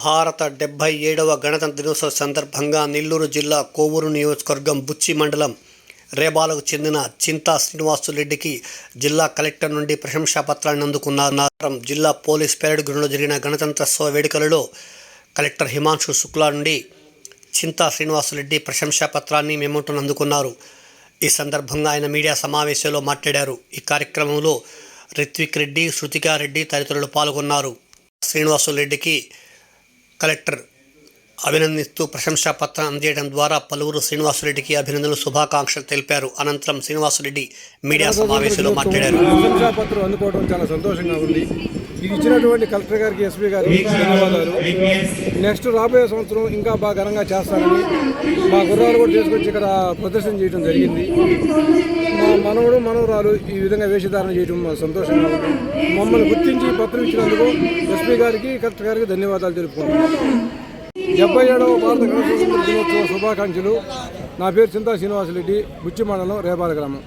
భారత డెబ్బై ఏడవ గణతంత్ర దినోత్సవ సందర్భంగా నెల్లూరు జిల్లా కోవూరు నియోజకవర్గం బుచ్చి మండలం రేబాలకు చెందిన చింతా శ్రీనివాసులరెడ్డికి జిల్లా కలెక్టర్ నుండి ప్రశంసా పత్రాన్ని అందుకున్నారు. జిల్లా పోలీస్ పెరేడ్ గ్రౌండ్లో జరిగిన గణతంత్రోత్సవ వేడుకలలో కలెక్టర్ హిమాంశు శుక్లా నుండి చింతా శ్రీనివాసులరెడ్డి ప్రశంసా పత్రాన్ని మెమోటోను అందుకున్నారు. ఈ సందర్భంగా ఆయన మీడియా సమావేశంలో మాట్లాడారు. ఈ కార్యక్రమంలో రిత్విక్ రెడ్డి శృతికారెడ్డి తదితరులు పాల్గొన్నారు. శ్రీనివాసులరెడ్డికి కలెక్టర్ అభినందిస్తూ ప్రశంసా పత్రం అందజేయడం ద్వారా పలువురు శ్రీనివాసరెడ్డికి అభినందనలు శుభాకాంక్షలు తెలిపారు. అనంతరం శ్రీనివాసరెడ్డి మీడియా సమావేశంలో మాట్లాడారు. ప్రశంసా పత్రం అందుకోవడం చాలా సంతోషంగా ఉంది. ఇది ఇచ్చినటువంటి కలెక్టర్ గారికి ఎస్పీ గారికి ధన్యవాదాలు. నెక్స్ట్ రాబోయే సంవత్సరం ఇంకా బాగా ఘనంగా చేస్తారని మా గుర్రాలు కూడా తీసుకొచ్చి ఇక్కడ ప్రదర్శన చేయడం జరిగింది. మనవడు మనవరాలు ఈ విధంగా వేషధారణ చేయడం సంతోషంగా ఉంది మమ్మల్ని గుర్తించి పత్రం ఇచ్చినందుకు ఎస్పీ గారికి కలెక్టర్ గారికి ధన్యవాదాలు తెలుపుకుంటున్నాను డెబ్బై ఏడవ భారత గణతంత్ర దినోత్సవ శుభాకాంక్షలు. నా పేరు చింతా శ్రీనివాసరెడ్డి బుచ్చి మండలం రేపాల గ్రామం.